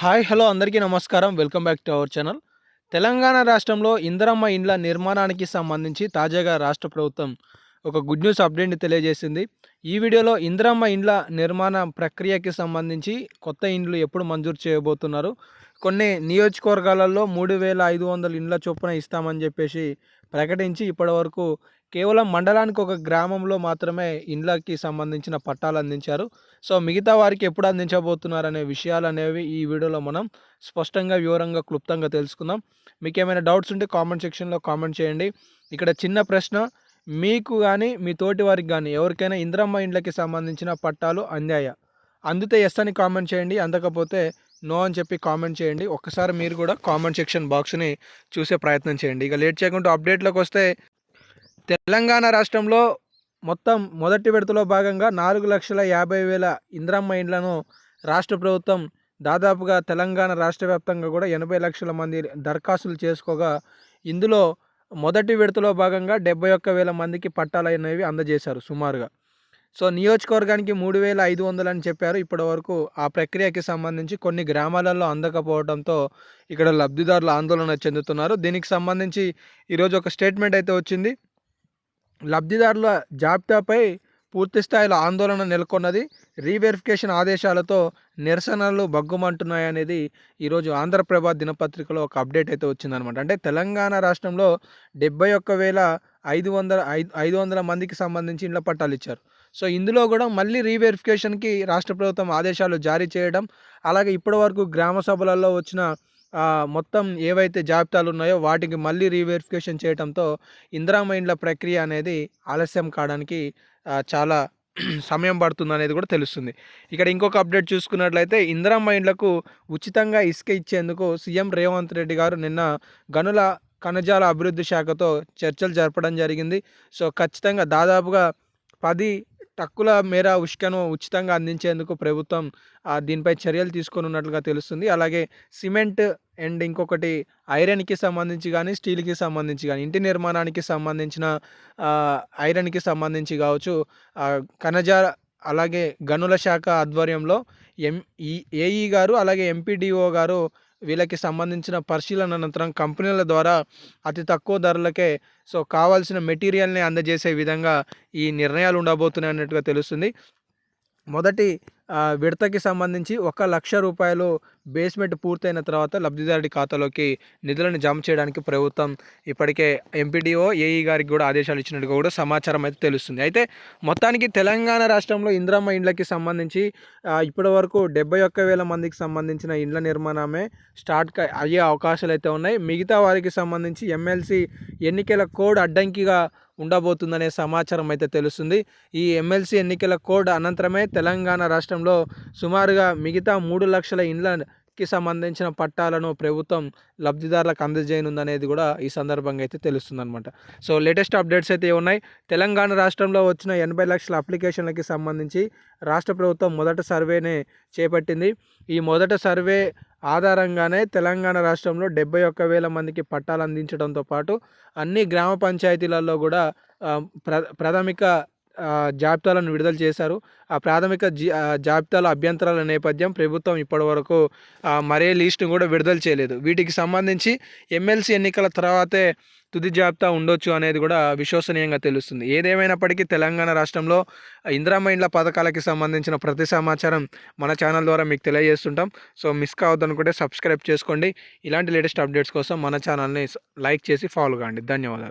Hi hello అందరికీ నమస్కారం. Welcome back to our channel. Telangana రాష్ట్రంలో ఇందరమ్మ ఇండ్ల నిర్మాణానికి సంబంధించి తాజాగా రాష్ట్ర ప్రభుత్వం ఒక గుడ్ న్యూస్ అప్డేట్ని తెలియజేసింది. ఈ వీడియోలో ఇందిరమ్మ ఇండ్ల నిర్మాణ ప్రక్రియకి సంబంధించి కొత్త ఇండ్లు ఎప్పుడు మంజూరు చేయబోతున్నారు. కొన్ని నియోజకవర్గాలలో మూడు వేల ఐదు వందల ఇండ్ల చొప్పున ఇస్తామని చెప్పేసి ప్రకటించి ఇప్పటివరకు కేవలం మండలానికి ఒక గ్రామంలో మాత్రమే ఇండ్లకి సంబంధించిన పట్టాలు అందించారు. సో మిగతా వారికి ఎప్పుడు అందించబోతున్నారు అనే విషయాలు అనేవి ఈ వీడియోలో మనం స్పష్టంగా వివరంగా క్లుప్తంగా తెలుసుకుందాం. మీకు ఏమైనా డౌట్స్ ఉంటే కామెంట్ సెక్షన్లో కామెంట్ చేయండి. ఇక్కడ చిన్న ప్రశ్న మీకు కానీ మీ తోటి వారికి కానీ ఎవరికైనా ఇంద్రమ్మ ఇండ్లకి సంబంధించిన పట్టాలు అందాయా? అందితే ఎస్ అని కామెంట్ చేయండి. అందకపోతే నో అని చెప్పి కామెంట్ చేయండి. ఒక్కసారి మీరు కూడా కామెంట్ సెక్షన్ బాక్స్ని చూసే ప్రయత్నం చేయండి. ఇక లేట్ చేయకుండా అప్డేట్లోకి వస్తే తెలంగాణ రాష్ట్రంలో మొత్తం మొదటి విడతలో భాగంగా నాలుగు లక్షల యాభై వేల ఇంద్రమ్మ ఇండ్లను రాష్ట్ర ప్రభుత్వం దాదాపుగా తెలంగాణ రాష్ట్ర వ్యాప్తంగా కూడా ఎనభై లక్షల మంది దరఖాస్తులు చేసుకోగా ఇందులో మొదటి విడతలో భాగంగా డెబ్బై ఒక్క వేల మందికి పట్టాలు అనేవి అందజేశారు సుమారుగా. సో నియోజకవర్గానికి మూడు వేల ఐదు వందలు అని చెప్పారు. ఇప్పటి వరకు ఆ ప్రక్రియకి సంబంధించి కొన్ని గ్రామాలలో అందకపోవడంతో ఇక్కడ లబ్ధిదారులు ఆందోళన చెందుతున్నారు. దీనికి సంబంధించి ఈరోజు ఒక స్టేట్మెంట్ అయితే వచ్చింది. లబ్ధిదారుల జాబితాపై పూర్తి స్థాయిలో ఆందోళన నెలకొన్నది. రీవెరిఫికేషన్ ఆదేశాలతో నిరసనలు బగ్గుమంటున్నాయనేది ఈరోజు ఆంధ్రప్రభ దినపత్రికలో ఒక అప్డేట్ అయితే వచ్చిందనమాట అంటే తెలంగాణ రాష్ట్రంలో డెబ్బై ఒక్క వేల ఐదు వందల ఐదు ఐదు వందల మందికి సంబంధించి ఇండ్ల పట్టాలు ఇచ్చారు. సో ఇందులో కూడా మళ్ళీ రీవెరిఫికేషన్కి రాష్ట్ర ప్రభుత్వం ఆదేశాలు జారీ చేయడం అలాగే ఇప్పటివరకు గ్రామ సభలలో వచ్చిన మొత్తం ఏవైతే జాబితాలు ఉన్నాయో వాటికి మళ్ళీ రీవెరిఫికేషన్ చేయడంతో ఇందిరామ ఇండ్ల ప్రక్రియ అనేది ఆలస్యం కావడానికి చాలా సమయం పడుతుంది అనేది కూడా తెలుస్తుంది. ఇక్కడ ఇంకొక అప్డేట్ చూసుకున్నట్లయితే ఇందిరామ ఇండ్లకు ఉచితంగా ఇసుక ఇచ్చేందుకు సీఎం రేవంత్ రెడ్డి గారు నిన్న గనుల కణజాల అభివృద్ధి శాఖతో చర్చలు జరపడం జరిగింది. సో ఖచ్చితంగా దాదాపుగా పది టక్కుల మేర ఉష్కను ఉచితంగా అందించేందుకు ప్రభుత్వం దీనిపై చర్యలు తీసుకొని ఉన్నట్లుగా తెలుస్తుంది. అలాగే సిమెంట్ అండ్ ఇంకొకటి ఐరన్కి సంబంధించి కానీ స్టీల్కి సంబంధించి కానీ ఇంటి నిర్మాణానికి సంబంధించిన ఐరన్కి సంబంధించి కావచ్చు కనజ అలాగే గనుల శాఖ ఆధ్వర్యంలో ఎం ఏఈ గారు అలాగే ఎంపీడీఓ గారు వీళ్ళకి సంబంధించిన పరిశీలన అనంతరం కంపెనీల ద్వారా అతి తక్కువ ధరలకే సో కావాల్సిన మెటీరియల్ని అందజేసే విధంగా ఈ నిర్ణయాలు ఉండబోతున్నాయి అన్నట్టుగా తెలుస్తుంది. మొదటి విడతకి సంబంధించి ఒక లక్ష రూపాయలు బేస్మెంట్ పూర్తయిన తర్వాత లబ్ధిదారుడి ఖాతాలోకి నిధులను జమ చేయడానికి ప్రభుత్వం ఇప్పటికే ఎంపీడీఓ ఏఈ గారికి కూడా ఆదేశాలు ఇచ్చినట్టుగా కూడా సమాచారం అయితే తెలుస్తుంది. అయితే మొత్తానికి తెలంగాణ రాష్ట్రంలో ఇంద్రమ్మ ఇండ్లకి సంబంధించి ఇప్పటి వరకు డెబ్బై ఒక్క వేల మందికి సంబంధించిన ఇండ్ల నిర్మాణమే స్టార్ట్ అయ్యే అవకాశాలు అయితే ఉన్నాయి. మిగతా వారికి సంబంధించి ఎమ్మెల్సీ ఎన్నికల కోడ్ అడ్డంకిగా ఉండబోతుందనే సమాచారం అయితే తెలుస్తుంది. ఈ ఎమ్మెల్సీ ఎన్నికల కోడ్ అనంతరమే తెలంగాణ రాష్ట్రంలో సుమారుగా మిగతా మూడు లక్షల ఇండ్ల కి సంబంధించిన పట్టాలను ప్రభుత్వం లబ్ధిదారులకు అందజేయనుందనేది కూడా ఈ సందర్భంగా అయితే తెలుస్తుంది అనమాట సో లేటెస్ట్ అప్డేట్స్ అయితే ఉన్నాయి తెలంగాణ రాష్ట్రంలో వచ్చిన ఎనభై లక్షల అప్లికేషన్లకి సంబంధించి రాష్ట్ర ప్రభుత్వం మొదట సర్వేనే చేపట్టింది. ఈ మొదట సర్వే ఆధారంగానే తెలంగాణ రాష్ట్రంలో డెబ్బై ఒక్క వేల మందికి పట్టాలు అందించడంతో పాటు అన్ని గ్రామ పంచాయతీలలో కూడా ప్ర ప్రాథమిక జాబితాలను విడుదల చేశారు. ఆ ప్రాథమిక జాబితాల అభ్యంతరాల నేపథ్యం ప్రభుత్వం ఇప్పటివరకు మరే లిస్టును కూడా విడుదల చేయలేదు. వీటికి సంబంధించి ఎమ్మెల్సీ ఎన్నికల తర్వాతే తుది జాబితా ఉండొచ్చు అనేది కూడా విశ్వసనీయంగా తెలుస్తుంది. ఏదేమైనప్పటికీ తెలంగాణ రాష్ట్రంలో ఇందిరామ ఇండ్ల పథకాలకి సంబంధించిన ప్రతి సమాచారం మన ఛానల్ ద్వారా మీకు తెలియజేస్తుంటాం. సో మిస్ కావద్దనుకుంటే సబ్స్క్రైబ్ చేసుకోండి. ఇలాంటి లేటెస్ట్ అప్డేట్స్ కోసం మన ఛానల్ని లైక్ చేసి ఫాలో కాండి. ధన్యవాదాలు.